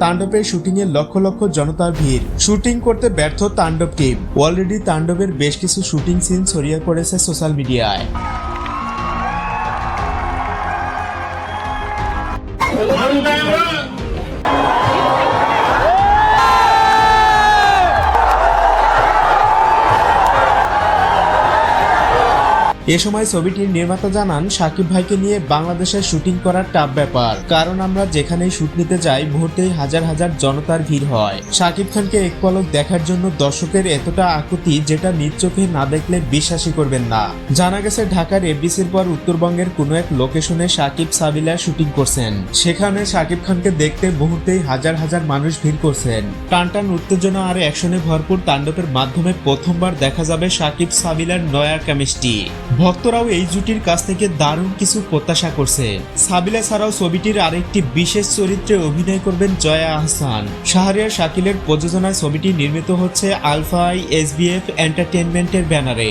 তাণ্ডবের শুটিং এর লক্ষ লক্ষ জনতার ভিড়। শুটিং করতে ব্যর্থ তাণ্ডব টিম। অলরেডি তাণ্ডবের বেশ কিছু শুটিং সিন ছড়িয়ে পড়েছে সোশ্যাল মিডিয়ায়। এ সময় ছবিটির নির্মাতা জানান, সাকিব ভাইকে নিয়ে বাংলাদেশে শুটিং করার টাফ ব্যাপার। কারণ আমরা যেখানেই শুট নিতে যাই, মুহূর্তেই হাজার হাজার জনতার ভিড় হয়। সাকিব খানকে এক পলক দেখার জন্য দর্শকের এতটা আকুতি যেটা নিজ চোখে না দেখলে বিশ্বাসই করবেন না। জানা গেছে, ঢাকার এফডিসির পর উত্তরবঙ্গের কোনো এক লোকেশনে সাকিব সাবিলা শুটিং করছেন। সেখানে সাকিব খানকে দেখতে মুহূর্তেই হাজার হাজার মানুষ ভিড় করছেন। টানটান উত্তেজনা আর অ্যাকশনে ভরপুর তাণ্ডবের মাধ্যমে প্রথমবার দেখা যাবে সাকিব সাবিলার নয়া কেমিস্ট্রি। ভক্তরাও এই জুটির কাছ থেকে দারুণ কিছু প্রত্যাশা করছে। সাবিলা ছাড়াও ছবিটির আরেকটি বিশেষ চরিত্রে অভিনয় করবেন জয়া আহসান। শাহরিয়ার শাকিলের প্রযোজনায় ছবিটি নির্মিত হচ্ছে আলফাই এসবিএফ এন্টারটেনমেন্টের ব্যানারে।